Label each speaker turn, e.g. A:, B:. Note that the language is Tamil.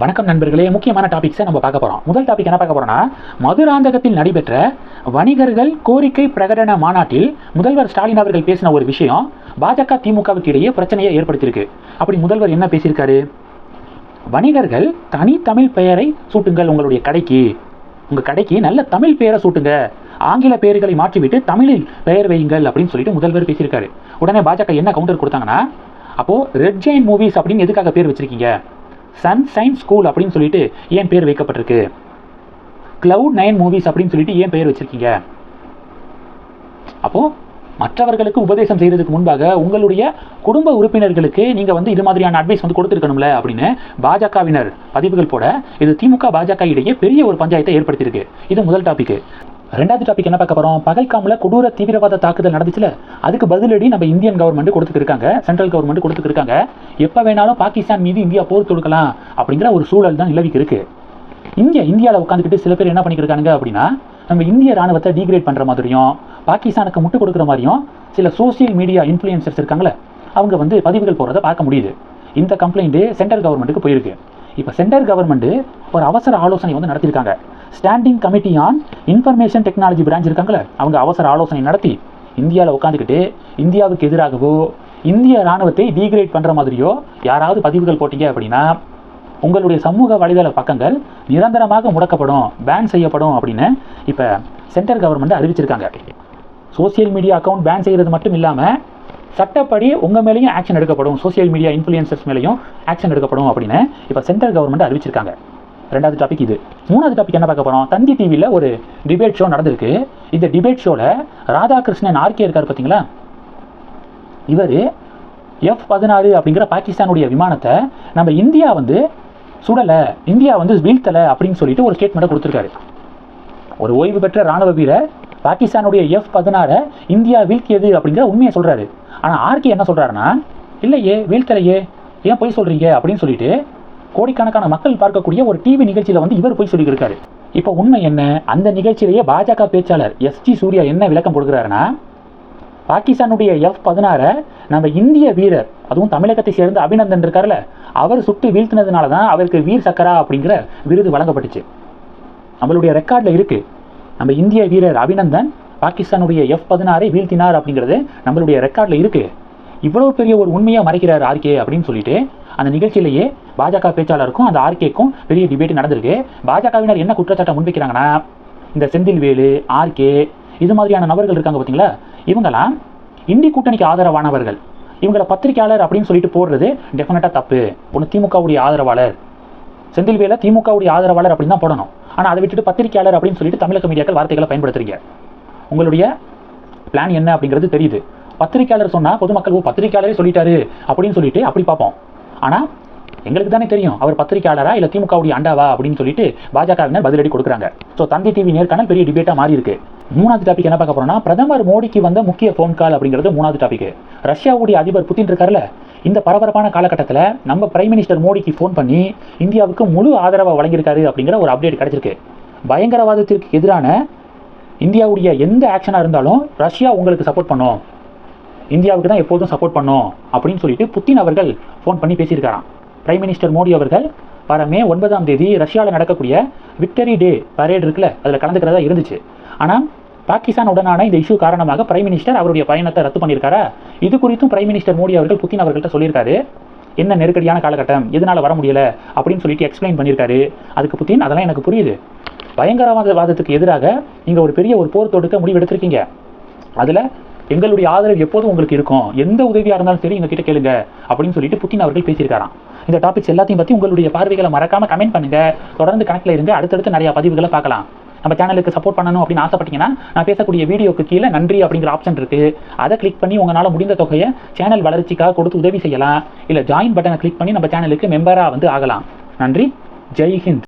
A: வணக்கம் நண்பர்களே முக்கியமான டாபிக்ஸை நம்ம பார்க்க போகிறோம் முதல் டாபிக் என்ன பார்க்க போகிறோம்னா மதுராந்தகத்தில் நடைபெற்ற வணிகர்கள் கோரிக்கை பிரகடன மாநாட்டில் முதல்வர் ஸ்டாலின் அவர்கள் பேசின ஒரு விஷயம் பாஜக திமுகவுக்கு இடையே பிரச்சனையை ஏற்படுத்தியிருக்கு. அப்படி முதல்வர் என்ன பேசியிருக்காரு? வணிகர்கள் தனி தமிழ் பெயரை சூட்டுங்கள் உங்களுடைய கடைக்கு. உங்கள் கடைக்கு நல்ல தமிழ் பெயரை சூட்டுங்க. ஆங்கில பெயர்களை மாற்றிவிட்டு தமிழில் பெயர் வையுங்கள் அப்படின்னு சொல்லிட்டு முதல்வர் பேசியிருக்காரு. உடனே பாஜக என்ன கவுண்டர் கொடுத்தாங்கன்னா அப்போது ரெட் ஜெயின் மூவிஸ் அப்படின்னு எதுக்காக பேர் வச்சிருக்கீங்க? சன்ஷைன் ஸ்கூல் அப்படின்னு சொல்லிட்டு ஏன் பேர் வைக்கப்பட்டிருக்கு? கிளவுட் நைன் மூவிஸ் அப்படின்னு சொல்லிட்டு ஏன் பெயர் வச்சிருக்கீங்க? அப்போ மற்றவர்களுக்கு உபதேசம் செய்யறதுக்கு முன்பாக உங்களுடைய குடும்ப உறுப்பினர்களுக்கு நீங்க வந்து இது மாதிரியான அட்வைஸ் வந்து கொடுத்துருக்கணும்ல அப்படின்னு பாஜகவினர் பதிவுகள் போட இது திமுக பாஜக இடையே பெரிய ஒரு பஞ்சாயத்தை ஏற்படுத்தியிருக்கு. இது முதல் டாபிக் ரெண்டாவது டாபிக் என்ன பார்க்க போறோம்? பகல்காமில் கொடூர தீவிரவாத தாக்குதல் நடந்துச்சுல அதுக்கு பதிலடி நம்ம இந்தியன் கவர்மெண்ட் கொடுத்துருக்காங்க சென்ட்ரல் கவர்மெண்ட் கொடுத்துருக்காங்க எப்போ வேணாலும் பாகிஸ்தான் மீது இந்தியா போர் தொடுக்கலாம் அப்படிங்கிற ஒரு சூழல் தான் நிலவிக்கு இருக்கு. இங்கே இந்தியாவில் உட்காந்துக்கிட்டு சில பேர் என்ன பண்ணிக்கிருக்கானுங்க அப்படின்னா நம்ம இந்திய ராணுவத்தை டீக்ரேட் பண்ணுற மாதிரியும் பாகிஸ்தானுக்கு முட்டு கொடுக்குற மாதிரியும் சில சோசியல் மீடியா இன்ஃப்ளூயன்சர்ஸ் இருக்காங்களே அவங்க வந்து பதிவுகள் போடுறத பார்க்க முடியுது. இந்த கம்ப்ளைண்ட்டு சென்ட்ரல் கவர்மெண்ட்டுக்கு போயிருக்கு. இப்போ சென்ட்ரல் கவர்மெண்ட்டு ஒரு அவசர ஆலோசனை வந்து நடத்தியிருக்காங்க. Standing committee on information technology branch இருக்காங்களே அவங்க அவசர ஆலோசனை நடத்தி இந்தியாவில் உட்காந்துக்கிட்டு இந்தியாவுக்கு எதிராகவோ இந்திய ராணுவத்தை டீக்ரேட் பண்ணுற மாதிரியோ யாராவது பதிவுகள் போட்டீங்க அப்படின்னா உங்களுடைய சமூக வலைதள பக்கங்கள் நிரந்தரமாக முடக்கப்படும் பேன் செய்யப்படும் அப்படின்னு இப்போ சென்ட்ரல் கவர்மெண்ட் அறிவிச்சிருக்காங்க. சோசியல் மீடியா அக்கௌண்ட் பேன் செய்கிறது மட்டும் இல்லாமல் சட்டப்படி உங்கள் மேலேயும் ஆக்ஷன் எடுக்கப்படும். சோசியல் மீடியா இன்ஃப்ளூயன்சர்ஸ் மேலேயும் ஆக்ஷன் எடுக்கப்படும் அப்படின்னு இப்போ சென்ட்ரல் கவர்மெண்ட் அறிவிச்சிருக்காங்க. ரெண்டாவது டாபிக் இது. மூணாவது டாபிக் என்ன பார்க்க போகிறோம் தந்தி டிவியில் ஒரு டிபேட் ஷோ நடந்திருக்கு. இந்த டிபேட் ஷோவில் ராதாகிருஷ்ணன் ஆர்கே இருக்கார் பார்த்தீங்களா? இவர் எஃப் பதினாறு அப்படிங்கிற பாகிஸ்தானுடைய விமானத்தை நம்ம இந்தியா வந்து சுடலை இந்தியா வந்து வீழ்த்தலை அப்படின்னு சொல்லிட்டு ஒரு ஸ்டேட்மெண்ட்டை கொடுத்துருக்காரு. ஒரு ஓய்வு பெற்ற ராணுவ வீரர் பாகிஸ்தானுடைய எஃப் பதினாறை இந்தியா வீழ்த்தியது அப்படிங்கிற உண்மையை சொல்கிறாரு ஆனால் ஆர்கே என்ன சொல்கிறாருன்னா இல்லையே வீழ்த்தலையே ஏன் பொய் சொல்கிறீங்க அப்படின்னு சொல்லிட்டு கோடிக்கணக்கான மக்கள் பார்க்கக்கூடிய ஒரு டிவி நிகழ்ச்சியில் வந்து இவர் பொய் சொல்லியிருக்காரு. இப்போ உண்மை என்ன? அந்த நிகழ்ச்சியிலேயே பாஜக பேச்சாளர் எஸ்டி சூர்யா என்ன விளக்கம் கொடுக்குறாருன்னா பாகிஸ்தானுடைய எஃப் பதினாறை நம்ம இந்திய வீரர் அதுவும் தமிழகத்தை சேர்ந்த அபிநந்தன் இருக்கார்ல அவர் சுட்டு வீழ்த்தினதுனால தான் அவருக்கு வீர் சக்கரா அப்படிங்கிற விருது வழங்கப்பட்டுச்சு. நம்மளுடைய ரெக்கார்டில் இருக்குது நம்ம இந்திய வீரர் அபிநந்தன் பாகிஸ்தானுடைய எஃப் பதினாறை வீழ்த்தினார் அப்படிங்கிறது நம்மளுடைய ரெக்கார்டில் இருக்குது இவ்வளோ பெரிய ஒரு உண்மையாக மறைக்கிறார் ஆர்கே அப்படின்னு சொல்லிட்டு அந்த நிகழ்ச்சியிலேயே பாஜக பேச்சாளருக்கும் அந்த ஆர்கேக்கும் பெரிய டிபேட் நடந்திருக்கு. பாஜகவினர் என்ன குற்றச்சாட்டை முன்வைக்கிறாங்கன்னா இந்த செந்தில்வேலு ஆர்கே இது மாதிரியான நபர்கள் இருக்காங்க பார்த்தீங்களா? இவங்கெல்லாம் இந்தி கூட்டணிக்கு ஆதரவானவர்கள். இவங்களை பத்திரிக்கையாளர் அப்படின்னு சொல்லிட்டு போடுறது டெஃபினட்டாக தப்பு. ஒன்று திமுகவுடைய ஆதரவாளர். செந்தில்வேலை திமுகவுடைய ஆதரவாளர் அப்படின்னு தான் போடணும். ஆனால் அதை விட்டுட்டு பத்திரிக்கையாளர் அப்படின்னு சொல்லிட்டு தமிழக மீடியாக்கள் வார்த்தைகளை பயன்படுத்துறீங்க. உங்களுடைய பிளான் என்ன அப்படிங்கிறது தெரியுது. பத்திரிக்கையாளர் சொன்னால் பொதுமக்கள் ஓ பத்திரிக்கையாளரே சொல்லிட்டாரு அப்படின்னு சொல்லிட்டு அப்படி பார்ப்போம். ஆனால் எங்களுக்கு தானே தெரியும் அவர் பத்திரிக்கையாளரா இல்லை திமுகவுடைய அண்டாவா அப்படின்னு சொல்லிட்டு பாஜகவினர் பதிலடி கொடுக்குறாங்க. ஸோ தந்தி டிவி நேர்காணல் பெரிய டிபேட்டாக மாறி இருக்கு மூணாவது டாபிக் என்ன பார்க்க போறோம்னா பிரதமர் மோடிக்கு வந்த முக்கிய ஃபோன் கால் அப்படிங்கிறது மூணாவது டாபிக் ரஷ்யாவுடைய அதிபர் புத்தின் இருக்கார்ல இந்த பரபரப்பான காலகட்டத்தில் நம்ம பிரைம் மினிஸ்டர் மோடிக்கு ஃபோன் பண்ணி இந்தியாவுக்கு முழு ஆதரவை வழங்கியிருக்காரு அப்படிங்கிற ஒரு அப்டேட் கிடைச்சிருக்கு. பயங்கரவாதத்திற்கு எதிரான இந்தியாவுடைய எந்த ஆக்ஷனாக இருந்தாலும் ரஷ்யா உங்களுக்கு சப்போர்ட் பண்ணும். இந்தியாவுக்கு தான் எப்போதும் சப்போர்ட் பண்ணும் அப்படின்னு சொல்லிட்டு புத்தின் அவர்கள் ஃபோன் பண்ணி பேசியிருக்காராம். பிரைம் மினிஸ்டர் மோடி அவர்கள் வர மே ஒன்பதாம் தேதி ரஷ்யாவில் நடக்கக்கூடிய விக்டரி டே பரேட் இருக்குல்ல அதில் கலந்துக்கிறதா இருந்துச்சு. ஆனால் பாகிஸ்தான் உடனான இந்த இஷ்யூ காரணமாக பிரைம் மினிஸ்டர் அவருடைய பயணத்தை ரத்து பண்ணியிருக்காரா? இது குறித்தும் பிரைம் மினிஸ்டர் மோடி அவர்கள் புத்தின் அவர்கள்ட்ட சொல்லியிருக்காரு. என்ன நெருக்கடியான காலகட்டம் எதனால் வர முடியலை அப்படின்னு சொல்லிட்டு எக்ஸ்பிளைன் பண்ணியிருக்காரு. அதுக்கு புத்தின் அதெல்லாம் எனக்கு புரியுது. பயங்கரவாதவாதத்துக்கு எதிராக நீங்கள் ஒரு பெரிய ஒரு போர் தொடுக்க முடிவெடுத்திருக்கீங்க அதில் எங்களுடைய ஆதரவு எப்போதும் உங்களுக்கு இருக்கும். எந்த உதவியாக இருந்தாலும் சரி எங்ககிட்ட கேளுங்க அப்படின்னு சொல்லிட்டு புத்தின் அவர்கள் பேசியிருக்காராம். இந்த டாபிக்ஸ் எல்லாத்தையும் பற்றி உங்களுடைய பார்வைகளை மறக்காமல் கமெண்ட் பண்ணுங்க. தொடர்ந்து கணக்கில் இருங்க. அடுத்தடுத்து நிறைய பதிவுகளை பார்க்கலாம். நம்ம சேனலுக்கு சப்போர்ட் பண்ணணும் அப்படின்னு ஆசைப்பட்டீங்கன்னா நான் பேசக்கூடிய வீடியோக்கு கீழே நன்றி அப்படிங்கிற ஆப்ஷன் இருக்குது அதை கிளிக் பண்ணி உங்களால் முடிந்த தொகையை சேனல் வளர்ச்சிக்காக கொடுத்து உதவி செய்யலாம். இல்லை ஜாயின் பட்டனை கிளிக் பண்ணி நம்ம சேனலுக்கு மெம்பராக வந்து ஆகலாம். நன்றி. ஜெய் ஹிந்த்.